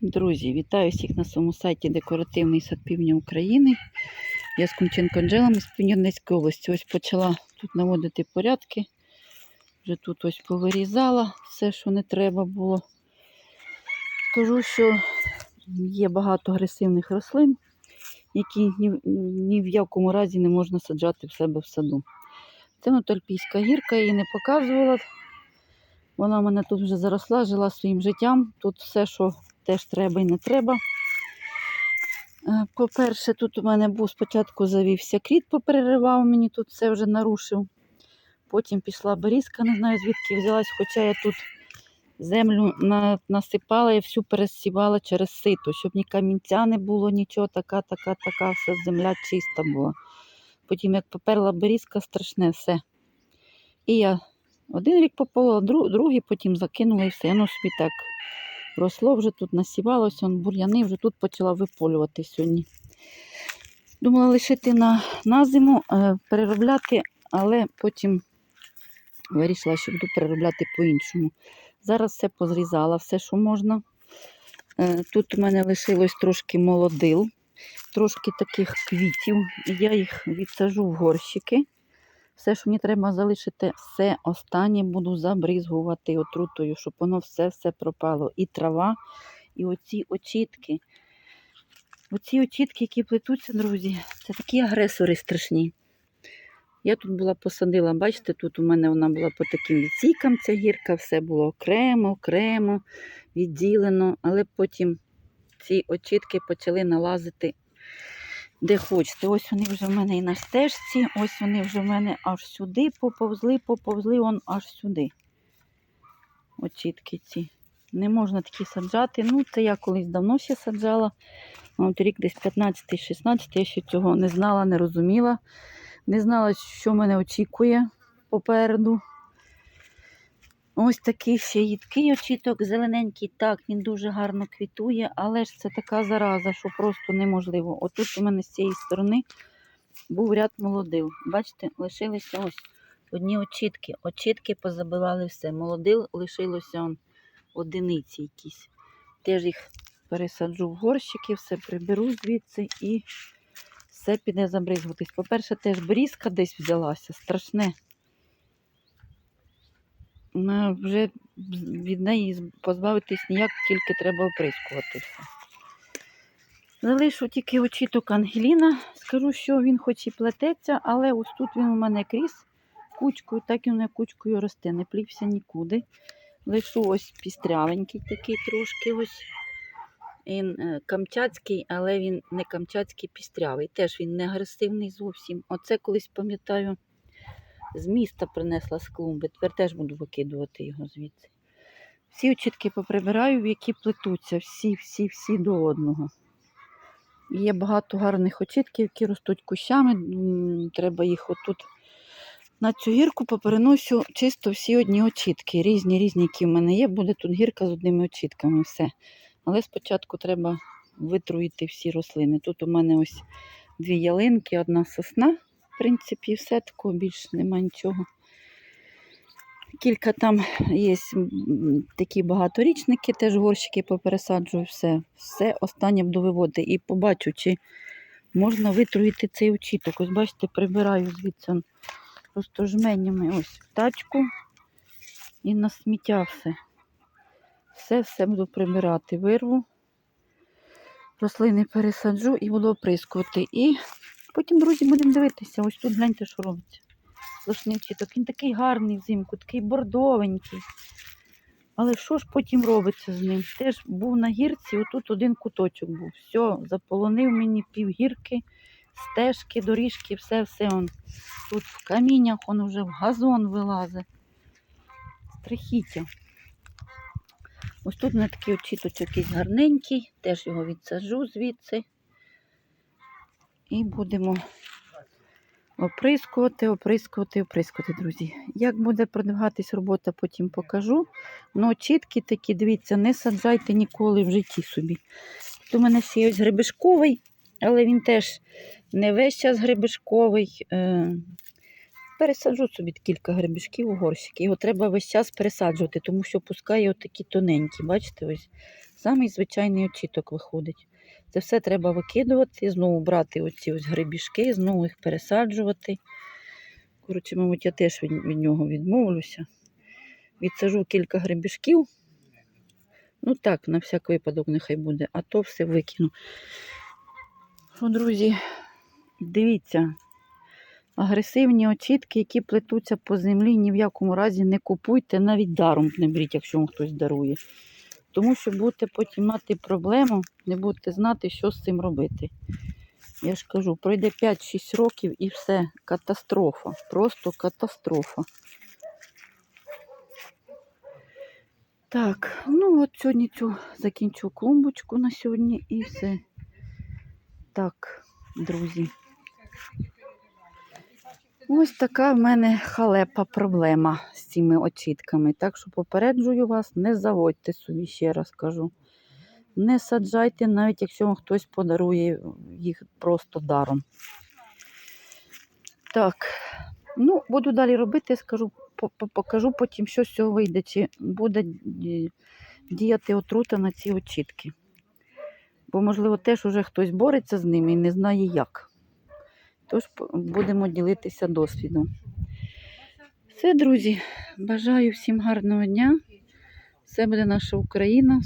Друзі, вітаю всіх на своєму сайті Декоративний сад Півдня України. Я з Кунченко Анжелами з Південницької області. Ось почала тут наводити порядки. Вже тут ось повирізала все, що не треба було. Скажу, що є багато агресивних рослин, які ні, в- якому разі не можна саджати в себе в саду. Це Нотальпійська гірка, я її не показувала. Вона в мене тут вже заросла, жила своїм життям. Тут все, що теж треба і не треба. Е, По-перше, тут у мене був спочатку завівся кріт, попереривав мені, тут все вже нарушив. Потім пішла берізка, не знаю звідки взялась, хоча я тут землю насипала і всю пересівала через сито, щоб ні камінця не було, нічого, така, така, така, все земля чиста була. Потім, як поперла берізка, страшне все. І я один рік пополола, друг, другий потім закинула і все. Воно собі так росло, вже тут насівалося, он бур'яни, вже тут почала виполювати сьогодні. Думала лишити на, на зиму, е, переробляти, але потім вирішила, що буду переробляти по-іншому. Зараз все позрізала, все, що можна. Е, Тут у мене лишилось трошки молодил, трошки таких квітів. Я їх відсажу в горщики. Все, що мені треба залишити, все останнє буду забризгувати отрутою, щоб воно все-все пропало. І трава, і оці очітки. Оці очітки, які плетуться, друзі, це такі агресори страшні. Я тут була посадила, бачите, тут у мене вона була по таким відсікам, ця гірка, все було окремо, окремо, відділено, але потім ці очітки почали налазити де хочете. Ось вони вже в мене і на стежці, ось вони вже в мене аж сюди поповзли, поповзли он аж сюди. Очітки ці. Не можна такі саджати. Ну, це я колись давно ще саджала. От рік десь 15-16, я ще цього не знала, не розуміла. Не знала, що мене очікує попереду. Ось такий ще їдкий очіток, зелененький, так, він дуже гарно квітує, але ж це така зараза, що просто неможливо. Отут у мене з цієї сторони був ряд молодил. Бачите, лишилися ось одні очітки. Очітки позабивали все. Молодил лишилося он, одиниці якісь. Теж їх пересаджу в горщики, все приберу звідси і все піде забризгуватись. По-перше, теж брізка десь взялася, страшне. Вже від неї позбавитись ніяк, тільки треба оприскувати все. Залишу тільки очіток Ангеліна. Скажу, що він хоч і плететься, але ось тут він у мене крізь кучкою, так і не кучкою росте, не плівся нікуди. Лишу ось пістрявенький такий трошки ось. Він е, камчатський, але він не камчатський пістрявий. Теж він не агресивний зовсім. Оце колись пам'ятаю, з міста принесла з клумби. Тепер теж буду викидувати його звідси. Всі очітки поприбираю, які плетуться, всі, всі, всі до одного. Є багато гарних очітків, які ростуть кущами. Треба їх отут на цю гірку попереносю чисто всі одні очітки. Різні, різні, які в мене є. Буде тут гірка з одними очітками. Все. Але спочатку треба витруїти всі рослини. Тут у мене ось дві ялинки, одна сосна. В принципі, все такого більш нема нічого. Кілька там є такі багаторічники, теж горщики попересаджую, все. Все останнє буду виводити. І побачу, чи можна витруїти цей очіток. Ось бачите, прибираю звідси просто жменями ось в тачку і на сміття все. Все, все буду прибирати. Вирву, рослини пересаджу і буду оприскувати. І потім, друзі, будемо дивитися. Ось тут гляньте, що робиться. Сплошний очіток. Він такий гарний взимку, такий бордовенький. Але що ж потім робиться з ним? Теж був на гірці, отут один куточок був. Все, заполонив мені півгірки, стежки, доріжки, все, все он тут в каміннях, он вже в газон вилазить. Страхіття. Ось тут мене такий очіточок якийсь гарненький, теж його відсаджу звідси. І будемо оприскувати, оприскувати, оприскувати, друзі. Як буде продвигатись робота, потім покажу. Ну, чіткі такі, дивіться, не саджайте ніколи в житті собі. Тут у мене ще є ось гребешковий, але він теж не весь час гребешковий. Е, пересаджу собі кілька грибішків у горщики. Його треба весь час пересаджувати, тому що пускає отакі тоненькі. Бачите, ось самий звичайний очіток виходить. Це все треба викидувати, знову брати оці ось грибішки, знову їх пересаджувати. Коротше, мабуть, я теж від, від нього відмовлюся. Відсажу кілька грибішків. Ну так, на всяк випадок нехай буде, а то все викину. Що, друзі, дивіться, агресивні очітки, які плетуться по землі, ні в якому разі не купуйте, навіть даром не беріть, якщо вам хтось дарує. Тому що будете потім мати проблему, не будете знати, що з цим робити. Я ж кажу, пройде 5-6 років і все, катастрофа. Просто катастрофа. Так, ну от сьогодні цю закінчу клумбочку на сьогодні і все. Так, друзі. Ось така в мене халепа проблема з цими очітками. Так що попереджую вас, не заводьте собі, ще раз кажу. Не саджайте, навіть якщо вам хтось подарує їх просто даром. Так, ну, буду далі робити, скажу, по- по- покажу потім, що з цього вийде, чи буде діяти отрута на ці очітки. Бо, можливо, теж уже хтось бореться з ними і не знає як. Тож будемо ділитися досвідом. Все, друзі, бажаю всім гарного дня. Все буде наша Україна.